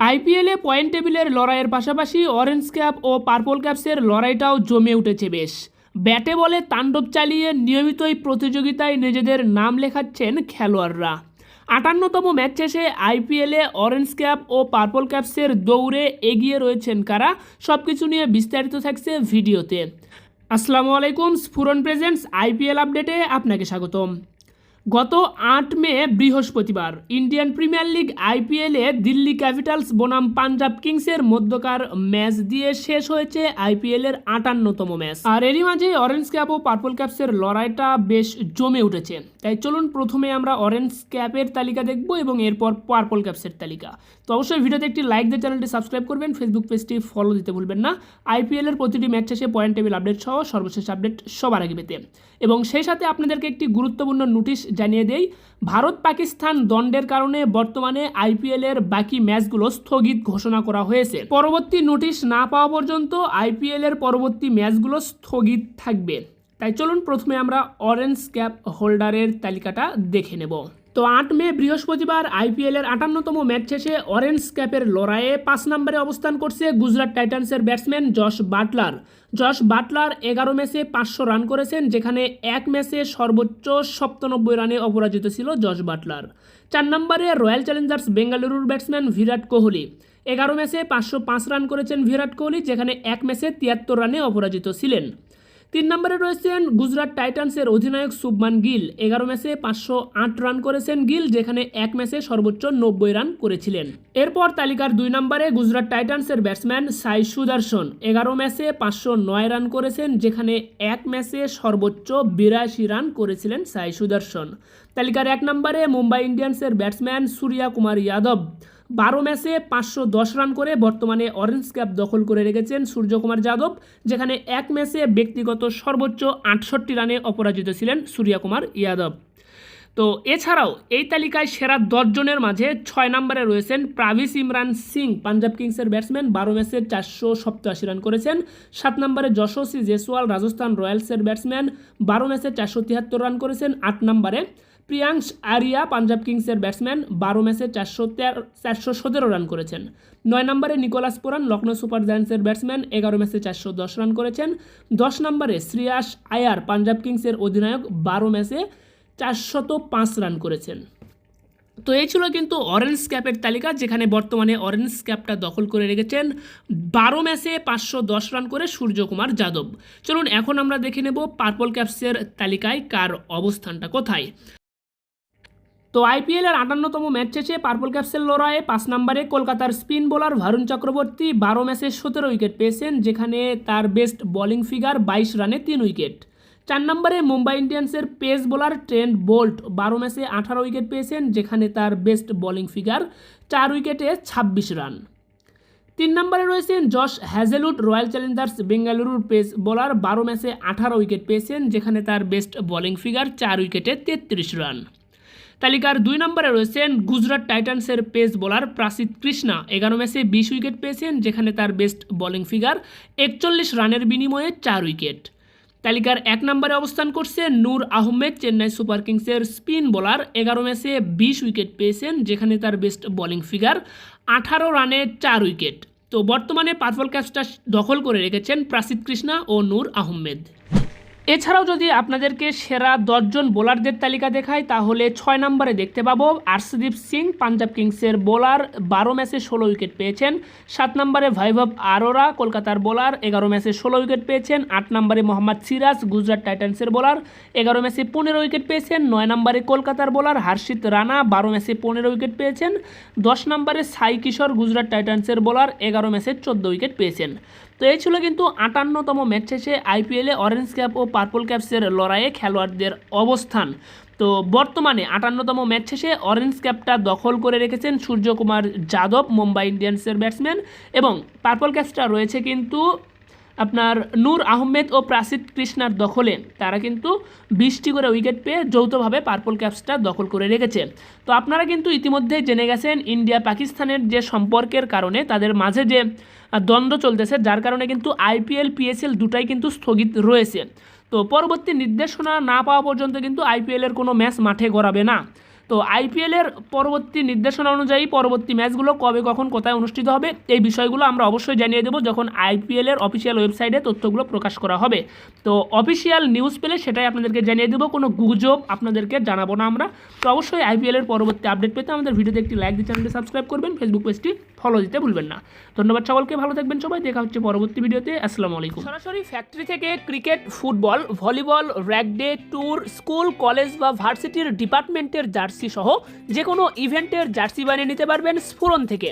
আইপিএলে পয়েন্ট টেবিলের লড়াইয়ের পাশাপাশি অরেঞ্জ ক্যাপ ও পার্পল ক্যাপসের লড়াইটাও জমে উঠেছে বেশ। ব্যাটে বলে তাণ্ডব চালিয়ে নিয়মিতই প্রতিযোগিতায় নিজেদের নাম লেখাচ্ছেন খেলোয়াড়রা। আটান্নতম ম্যাচ শেষে আইপিএলে অরেঞ্জ ক্যাপ ও পার্পল ক্যাপসের দৌড়ে এগিয়ে রয়েছেন কারা সব কিছু নিয়ে বিস্তারিত থাকছে ভিডিওতে। আসসালামু আলাইকুম, স্ফুরন প্রেজেন্টস আইপিএল আপডেটে আপনাকে স্বাগতম। গত আট মে বৃহস্পতিবার ইন্ডিয়ান প্রিমিয়ার লিগ আইপিএলে দিল্লি ক্যাপিটালস বনাম পাঞ্জাব কিংসের মধ্যকার ম্যাচ দিয়ে শেষ হয়েছে আইপিএলের আটান্নতম ম্যাচ। আর এরই মাঝে অরেঞ্জ ক্যাপ ও পার্পল ক্যাপসের লড়াইটা বেশ জমে উঠেছে। তাই চলুন প্রথমে আমরা অরেঞ্জ ক্যাপের তালিকা দেখব এবং এরপর পার্পল ক্যাপসের তালিকা। তো অবশ্যই ভিডিওতে একটি লাইক দিয়ে চ্যানেলটি সাবস্ক্রাইব করবেন ফেসবুক পেজটি ফলো দিতে ভুলবেন না। আইপিএলের প্রতিটি ম্যাচ শেষে পয়েন্ট টেবিল আপডেট সহ সর্বশেষ আপডেট সবার আগে পেতে। এবং সেই সাথে আপনাদেরকে একটি গুরুত্বপূর্ণ নোটিশ জানিয়ে দেই, ভারত পাকিস্তান দণ্ডের কারণে বর্তমানে আইপিএলের বাকি ম্যাচগুলো স্থগিত ঘোষণা করা হয়েছে। পরবর্তী নোটিশ না পাওয়া পর্যন্ত আইপিএলের পরবর্তী ম্যাচগুলো স্থগিত থাকবে। তাই চলুন প্রথমে আমরা অরেঞ্জ ক্যাপ হোল্ডারের তালিকাটা দেখে নেব। তো আট মে বৃহস্পতিবার আইপিএলের আটান্নতম ম্যাচ শেষে অরেঞ্জ ক্যাপের লড়াইয়ে পাঁচ নম্বরে অবস্থান করছে Gujarat টাইটান্সের batsman Jos Buttler. Jos Buttler এগারো ম্যাচে পাঁচশো রান করেছেন, যেখানে এক ম্যাচে সর্বোচ্চ সপ্তানব্বই রানে অপরাজিত ছিল জশ বাটলার। চার নম্বরে রয়্যাল চ্যালেঞ্জার্স বেঙ্গালুরুর ব্যাটসম্যান বিরাট কোহলি। এগারো ম্যাচে পাঁচশো পাঁচ রান করেছেন বিরাট কোহলি, যেখানে এক ম্যাচে তিয়াত্তর রানে অপরাজিত ছিলেন। তিন নম্বরে রয়েছেন গুজরাট টাইটান্সের অধিনায়ক শুভমান গিল। এগারো ম্যাচে পাঁচশো আট রান করেছেন গিল, যেখানে এক ম্যাচে সর্বোচ্চ নব্বই রান করেছিলেন। এরপর তালিকার দুই নম্বরে গুজরাট টাইটান্সের ব্যাটসম্যান সাই সুদর্শন। এগারো ম্যাচে পাঁচশো নয় রান করেছেন, যেখানে এক ম্যাচে সর্বোচ্চ বিরাশি রান করেছিলেন সাই সুদর্শন। তালিকার এক নম্বরে মুম্বাই ইন্ডিয়ান্সের ব্যাটসম্যান সূর্যা কুমার যাদব। বারো ম্যাচে পাঁচশো দশ রান করে বর্তমানে অরেঞ্জ ক্যাপ দখল করে রেখেছেন সূর্যকুমার যাদব, যেখানে এক ম্যাচে ব্যক্তিগত সর্বোচ্চ আটষট্টি রানে অপরাজিত ছিলেন সূর্যকুমার যাদব তো এছাড়াও এই তালিকায় সেরা দশজনের মাঝে ছয় নম্বরে রয়েছেন প্রাভিস ইমরান সিং। পাঞ্জাব কিংসের ব্যাটসম্যান, বারো ম্যাচে চারশো সপ্তাশি রান করেছেন। সাত নম্বরে যশস্বী জেসওয়াল, রাজস্থান রয়্যালসের ব্যাটসম্যান, বারো ম্যাচে চারশো তিয়াত্তর রান করেছেন। আট নম্বরে প্রিয়াংশ আরিয়া, পাঞ্জাব কিংসের ব্যাটসম্যান, বারো ম্যাচে চারশো তেরো, চারশো সতেরো রান করেছেন। নয় নম্বরে নিকোলাস পোরান লখনৌ সুপার জায়ান্টসের ব্যাটসম্যান, এগারো ম্যাচে চারশো দশ রান করেছেন। দশ নম্বরে শ্রিয়াস আয়ার, পাঞ্জাব কিংসের অধিনায়ক, বারো ম্যাচে চারশত পাঁচ রান করেছেন। তো এই ছিল কিন্তু অরেঞ্জ ক্যাপের তালিকা, যেখানে বর্তমানে অরেঞ্জ ক্যাপটা দখল করে রেখেছেন বারো ম্যাচে পাঁচশো দশ রান করে সূর্যকুমার যাদব। চলুন এখন আমরা দেখে নেব পার্পল ক্যাপসের তালিকায় কার অবস্থানটা কোথায়। তো আইপিএলের আটান্নতম ম্যাচ শেষে পার্পল ক্যাপসের লড়াইয়ে পাঁচ নম্বরে কলকাতার স্পিন বোলার ভারুণ চক্রবর্তী বারো ম্যাচে সতেরো উইকেট পেয়েছেন, যেখানে তার বেস্ট বোলিং ফিগার বাইশ রানে তিন উইকেট। চার নম্বরে মুম্বাই ইন্ডিয়ান্সের পেস বোলার ট্রেন্ট বোল্ট বারো ম্যাচে আঠারো উইকেট পেয়েছেন, যেখানে তার বেস্ট বোলিং ফিগার চার উইকেটে ছাব্বিশ রান। তিন নম্বরে রয়েছেন জশ হ্যাজেলউড, রয়্যাল চ্যালেঞ্জার্স বেঙ্গালুরুর পেস বোলার বারো ম্যাচে আঠারো উইকেট পেয়েছেন, যেখানে তার বেস্ট বোলিং ফিগার চার উইকেটে তেত্রিশ রান। তালিকার দুই নম্বরে রয়েছেন গুজরাট টাইটান্সের পেস বোলার প্রাসিদ কৃষ্ণা, এগারো ম্যাচে বিশ উইকেট পেয়েছেন, যেখানে তার বেস্ট বোলিং ফিগার একচল্লিশ রানের বিনিময়ে চার উইকেট। তালিকার এক নম্বরে অবস্থান করছে নূর আহমেদ, চেন্নাই সুপার কিংসের স্পিন বোলার। এগারো ম্যাচে বিশ উইকেট পেয়েছেন, যেখানে তার বেস্ট বোলিং ফিগার। আঠারো রানে চার উইকেট। তো বর্তমানে পার্পল ক্যাপসটা দখল করে রেখেছেন প্রাসিদ কৃষ্ণা ও নূর আহমেদ। এছাড়াও যদি আপনাদেরকে সেরা দশজন বোলারদের তালিকা দেখায় তাহলে ছয় নম্বরে দেখতে পাবো আর্শদীপ সিং, পাঞ্জাব কিংসের বোলার, বারো ম্যাচে ষোলো উইকেট পেয়েছেন। সাত নম্বরে ভাইভব আরোরা, কলকাতার বোলার, এগারো ম্যাচে ষোলো উইকেট পেয়েছেন। আট নম্বরে মোহাম্মদ সিরাজ, গুজরাট টাইটান্সের বোলার, এগারো ম্যাচে পনেরো উইকেট পেয়েছেন। নয় নম্বরে কলকাতার বোলার, হার্ষিত রানা, বারো ম্যাচে পনেরো উইকেট পেয়েছেন। দশ নম্বরে সাই কিশোর, গুজরাট টাইটান্সের বোলার, এগারো ম্যাচে চোদ্দ উইকেট পেয়েছেন। তো এই ছিল কিন্তু আটান্নতম ম্যাচ শেষে আইপিএলে অরেঞ্জ ক্যাপ ও পার্পল ক্যাপসের লড়াইয়ে খেলোয়াড়দের অবস্থান। তো বর্তমানে আটান্নতম ম্যাচ শেষে অরেঞ্জ ক্যাপটা দখল করে রেখেছেন সূর্যকুমার যাদব, মুম্বাই ইন্ডিয়ান্সের ব্যাটসম্যান এবং পার্পল ক্যাপসটা রয়েছে কিন্তু আপনার নূর আহমেদ ও প্রাসিদ কৃষ্ণার দখলে। তারা কিন্তু বিশটি করে উইকেট পেয়ে যৌথভাবে পার্পল ক্যাপসটা দখল করে রেখেছে। তো আপনারা কিন্তু ইতিমধ্যেই জেনে গেছেন, ইন্ডিয়া পাকিস্তানের যে সম্পর্কের কারণে তাদের মাঝে যে দ্বন্দ্ব চলতেছে, যার কারণে কিন্তু আইপিএল, পিএসএল দুটাই কিন্তু স্থগিত রয়েছে। তো পরবর্তী নির্দেশনা না পাওয়া পর্যন্ত কিন্তু আইপিএলের কোনো ম্যাচ মাঠে গড়াবে না। তো আইপিএলের পরবর্তী নির্দেশনা অনুযায়ী পরবর্তী ম্যাচগুলো কবে কখন কোথায় অনুষ্ঠিত হবে, এই বিষয়গুলো আমরা অবশ্যই জানিয়ে দেবো যখন আইপিএলের অফিসিয়াল ওয়েবসাইটে তথ্যগুলো প্রকাশ করা হবে। তো অফিসিয়াল নিউজ পেলে সেটাই আপনাদেরকে জানিয়ে দেবো, কোনো গুজব আপনাদেরকে জানাব না আমরা। তো অবশ্যই আইপিএলের পরবর্তী আপডেট পেতে আমাদের ভিডিওতে একটি লাইক দিয়ে চ্যানেলটি সাবস্ক্রাইব করবেন ফেসবুক পেজটি ফলো দিতে ভুলবেন না। ধন্যবাদ সকলকে, ভালো থাকবেন সবাই, দেখা হচ্ছে পরবর্তী ভিডিওতে, আসসালামু আলাইকুম। সরাসরি ফ্যাক্টরি থেকে ক্রিকেট ফুটবল ভলিবল র্যাকডে ট্যুর স্কুল কলেজ বা ভার্সিটির ডিপার্টমেন্টের জার্সি সহ যে কোনো ইভেন্টের জার্সি বানিয়ে নিতে পারবেন স্ফুরন থেকে।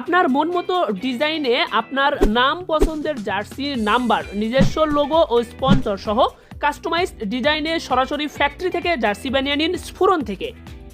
আপনার মন মতো ডিজাইনে আপনার নাম পছন্দের জার্সি, নাম্বার, নিজস্ব লোগো ও স্পন্সর সহ কাস্টমাইজ ডিজাইনে সরাসরি ফ্যাক্টরি থেকে জার্সি বানিয়ে নিন স্ফুরন থেকে।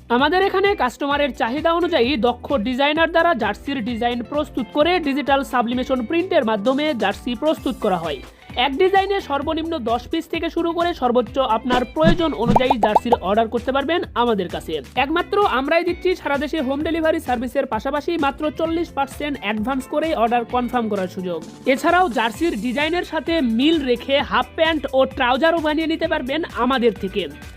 আমাদের এখানে কাস্টমারের চাহিদা অনুযায়ী দক্ষ ডিজাইনার দ্বারা জার্সির ডিজাইন প্রস্তুত করে ডিজিটাল সাবলিমেশন প্রিন্টের মাধ্যমে জার্সি প্রস্তুত করা হয়। এক ডিজাইনে সর্বনিম্ন দশ পিস থেকে শুরু করে সর্বোচ্চ আপনার প্রয়োজন অনুযায়ী জার্সির অর্ডার করতে পারবেন আমাদের কাছে। একমাত্র আমরাই দিচ্ছি, সারা দেশে হোম ডেলিভারি সার্ভিসের পাশাপাশি মাত্র চল্লিশ পার্সেন্ট অ্যাডভান্স করে অর্ডার কনফার্ম করার সুযোগ। এছাড়াও জার্সির ডিজাইনের সাথে মিল রেখে হাফ প্যান্ট ও ট্রাউজারও বানিয়ে নিতে পারবেন আমাদের থেকে।